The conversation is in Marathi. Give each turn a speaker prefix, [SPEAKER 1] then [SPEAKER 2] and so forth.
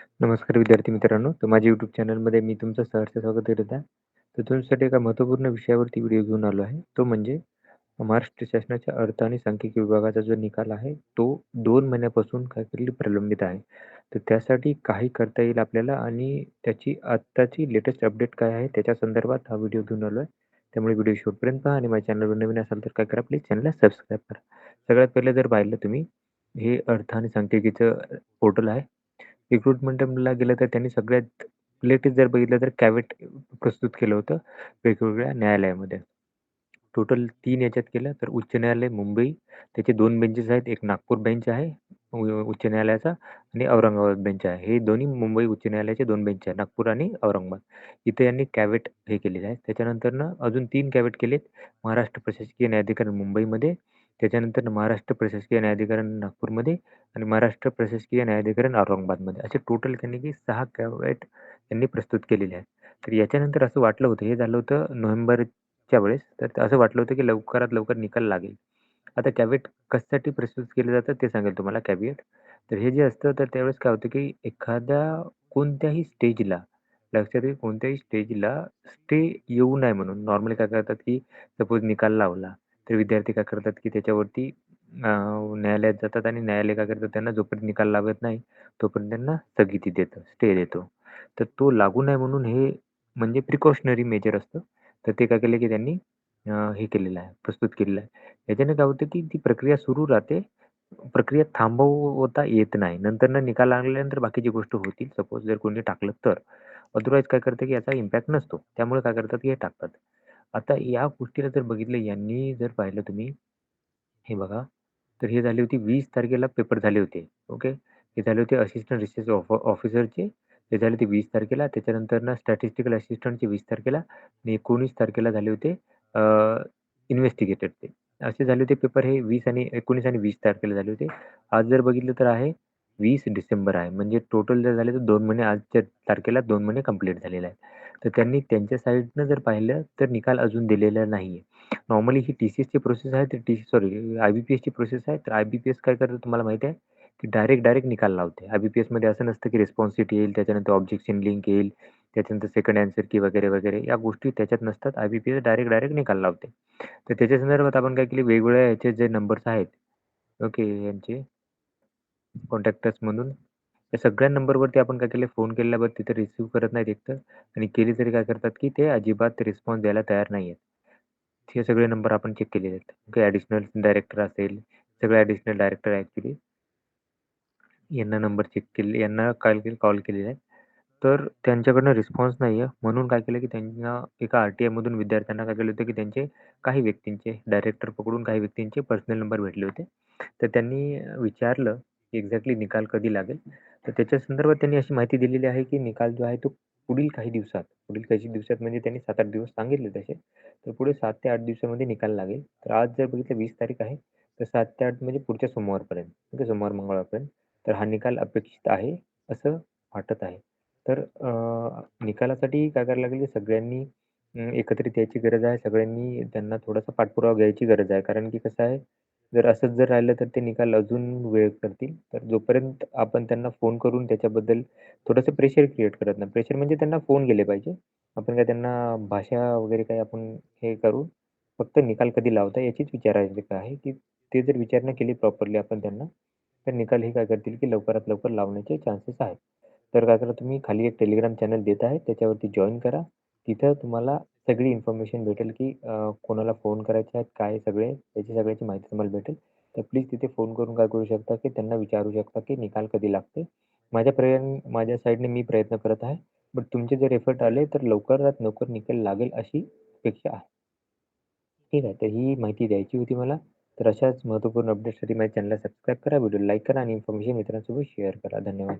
[SPEAKER 1] नमस्कार विद्यार्थी मित्रांनो, तर माझ्या युट्यूब चॅनलमध्ये मी तुमचं सहर्ष स्वागत करत आहे. तर तुमच्यासाठी एका महत्त्वपूर्ण विषयावरती व्हिडिओ घेऊन आलो आहे. तो म्हणजे महाराष्ट्र शासनाच्या अर्थ आणि सांख्यिकी विभागाचा जो निकाल आहे, तो दोन महिन्यापासून काहीतरी प्रलंबित आहे. तर त्यासाठी काही करता येईल आपल्याला आणि त्याची आत्ताची लेटेस्ट अपडेट काय आहे, त्याच्या संदर्भात हा व्हिडिओ घेऊन आलो आहे. त्यामुळे व्हिडिओ शेवटपर्यंत पहा आणि माझ्या चॅनलवर नवीन असाल तर काय करा, प्लीज चॅनलला सबस्क्राईब करा. सगळ्यात पहिले जर पाहिलं तुम्ही, हे अर्थ आणि सांख्यिकीचं पोर्टल आहे. रिक्रुटमेंटला गेलं तर त्यांनी सगळ्यात लेटेस्ट जर बघितलं तर कॅवेट प्रस्तुत केलं होतं वेगवेगळ्या न्यायालयामध्ये. टोटल 3 याच्यात केलं तर उच्च न्यायालय मुंबई, त्याचे 2 बेंचेस आहेत. एक नागपूर बेंच आहे उ उच्च न्यायालयाचा आणि औरंगाबाद बेंच आहे. हे दोन्ही मुंबई उच्च न्यायालयाचे 2 बेंच आहेत, नागपूर आणि औरंगाबाद. इथे यांनी कॅवेट हे केलेले आहे. त्याच्यानंतरनं अजून 3 कॅवेट केलेत. महाराष्ट्र प्रशासकीय न्यायाधिकरण मुंबईमध्ये, त्याच्यानंतर महाराष्ट्र प्रशासकीय न्यायाधिकरण नागपूरमध्ये आणि महाराष्ट्र प्रशासकीय न्यायाधिकरण औरंगाबादमध्ये. असे टोटल त्यांनी की सहा कॅवेट त्यांनी प्रस्तुत केलेले आहेत. तर याच्यानंतर असं वाटलं होतं, हे झालं होतं नोव्हेंबरच्या वेळेस, तर असं वाटलं होतं की लवकरात लवकर निकाल लागेल. आता कॅवेट कशासाठी प्रस्तुत केलं जातं ते सांगेल तुम्हाला कॅबिनेट तर हे जे असतं तर त्यावेळेस काय होतं की एखाद्या कोणत्याही स्टेजला लक्षात येईल कोणत्याही स्टेजला स्टे येऊ नये म्हणून नॉर्मली काय करतात की सपोज निकाल लावला, तर विद्यार्थी काय करतात की त्याच्यावरती न्यायालयात जातात आणि न्यायालय काय करतात त्यांना जोपर्यंत निकाल लागत नाही, तोपर्यंत त्यांना स्थगिती देतं, स्टे देतो. तर तो लागू नये म्हणून हे म्हणजे प्रिकॉशनरी मेजर असतं. तर ते काय केलं की त्यांनी हे केलेलं आहे, प्रस्तुत केलेलं आहे. याच्याने काय होतं की ती प्रक्रिया सुरू राहते. प्रक्रिया थांबवता येत नाही. नंतर ना निकाल लागल्यानंतर बाकीची गोष्ट होतील. सपोज जर कोणी टाकलं तर. अदरवाईज काय करतं की याचा इम्पॅक्ट नसतो. त्यामुळे काय करतात की हे टाकतात. आता या गोष्टीला जर बघितलं यांनी जर पाहिलं तुम्ही, हे बघा, तर हे झाली होती 20 तारखेला पेपर झाले होते. ओके. हे झाले होते असिस्टंट रिसर्च ऑफ ऑफिसरचे. ते झाले होते 20 तारखेला. त्याच्यानंतर ना स्टॅटिस्टिकल असिस्टंटचे 20 तारखेला आणि 19 तारखेला झाले होते अ, इन्व्हेस्टिगेटरचे. असे झाले होते पेपर हे 20 आणि 19 आणि 20 तारखेला झाले होते. आज जर बघितलं तर आहे वीस डिसेंबर आहे. म्हणजे टोटल जर झाले तर दोन महिने आजच्या तारखेला दोन महिने कंप्लीट झालेले आहेत. तर त्यांनी त्यांच्या साईडनं जर पाहिलं तर निकाल अजून दिलेला नाही आहे नॉर्मली ही टी-सी-एसची प्रोसेस आहे, तर टी सॉरी आय-बी-पी-एसची प्रोसेस आहे. तर आय-बी-पी-एस काय करतं तुम्हाला माहिती आहे, की डायरेक्ट, डायरेक्ट निकाल लावते. आय-बी-पी-एसमध्ये असं नसतं की रिस्पॉन्स येईल, त्याच्यानंतर ऑब्जेक्शन लिंक येईल, त्याच्यानंतर सेकंड आन्सर की वगैरे, वगैरे या गोष्टी त्याच्यात नसतात. आय-बी-पी-एस डायरेक्ट, डायरेक्ट निकाल लावते. तर त्याच्या संदर्भात आपण काय केले वेगवेगळ्या याचे जे नंबर्स आहेत, ओके, यांचे कॉन्टॅक्टर्स म्हणून त्या सगळ्या नंबरवरती आपण काय केलं फोन केल्यावर तिथे रिसीव्ह करत नाहीत एकतर आणि केली तरी काय करतात की ते अजिबात रिस्पॉन्स द्यायला तयार नाही आहेत. हे सगळे नंबर आपण चेक केलेले आहेत. काही ॲडिशनल डायरेक्टर असेल, सगळे ॲडिशनल डायरेक्टर ॲक्च्युली ॲक्चुअली. यांना नंबर चेक केले यांना कॉल केल कॉल केलेला आहे. तर त्यांच्याकडनं रिस्पॉन्स नाही आहे. म्हणून काय केलं की त्यांना एका आर-टी-आयमधून विद्यार्थ्यांना काय केलं होतं की त्यांचे काही व्यक्तींचे डायरेक्टर पकडून काही व्यक्तींचे पर्सनल नंबर भेटले होते. तर त्यांनी विचारलं की एक्झॅक्टली निकाल कधी लागेल. तर त्याच्या संदर्भात त्यांनी अशी माहिती दिलेली आहे की निकाल जो आहे तो पुढील काही दिवसात, पुढील काही दिवसात म्हणजे त्यांनी 7-8 दिवस सांगितले तसे. तर पुढे सात ते आठ दिवसामध्ये निकाल लागेल. तर आज जर बघितलं वीस तारीख आहे. तर सात ते आठ म्हणजे पुढच्या सोमवारपर्यंत. ओके, सोमवार मंगळवारपर्यंत. तर हा निकाल अपेक्षित आहे, असं वाटत आहे. तर निकालासाठी काय करायला लागेल की सगळ्यांनी एकत्रित यायची गरज आहे. सगळ्यांनी त्यांना थोडासा पाठपुरावा घ्यायची गरज आहे. कारण की कसं आहे, जर असंच जर राहिलं तर ते निकाल अजून वेळ करतील. तर जोपर्यंत आपण त्यांना फोन करून त्याच्याबद्दल थोडंसं प्रेशर क्रिएट करत नाही. प्रेशर म्हणजे त्यांना फोन गेले पाहिजे. आपण काय त्यांना भाषा वगैरे काही आपण हे करू, फक्त निकाल कधी लावता याचीच विचारायचं आहे, की ते जर विचारणा केली प्रॉपरली आपण त्यांना, तर निकाल हे काय करतील की लवकरात लवकर लावण्याचे चान्सेस आहेत. तर काय करा तुम्ही खाली एक टेलिग्राम चॅनल देत आहे, त्याच्यावरती जॉइन करा. तिथं तुम्हाला सगळी इन्फॉर्मेशन भेटेल की कोणाला फोन करायचे आहेत, काय सगळे याची सगळ्याची माहिती तुम्हाला भेटेल. तर प्लीज तिथे फोन करून काय करू शकता की त्यांना विचारू शकता की निकाल कधी लागते. माझ्या प्रयत्न माझ्या साईडने मी प्रयत्न करत आहे. बट तुमचे जर एफर्ट आले तर लवकरात लवकर निकाल लागेल अशी अपेक्षा आहे. ठीक आहे. तर ही माहिती द्यायची होती मला. तर अशाच महत्त्वपूर्ण अपडेटसाठी माझ्या चॅनलला सबस्क्राईब करा, व्हिडिओला लाईक करा आणि इन्फॉर्मेशन मित्रांसोबत शेअर करा. धन्यवाद.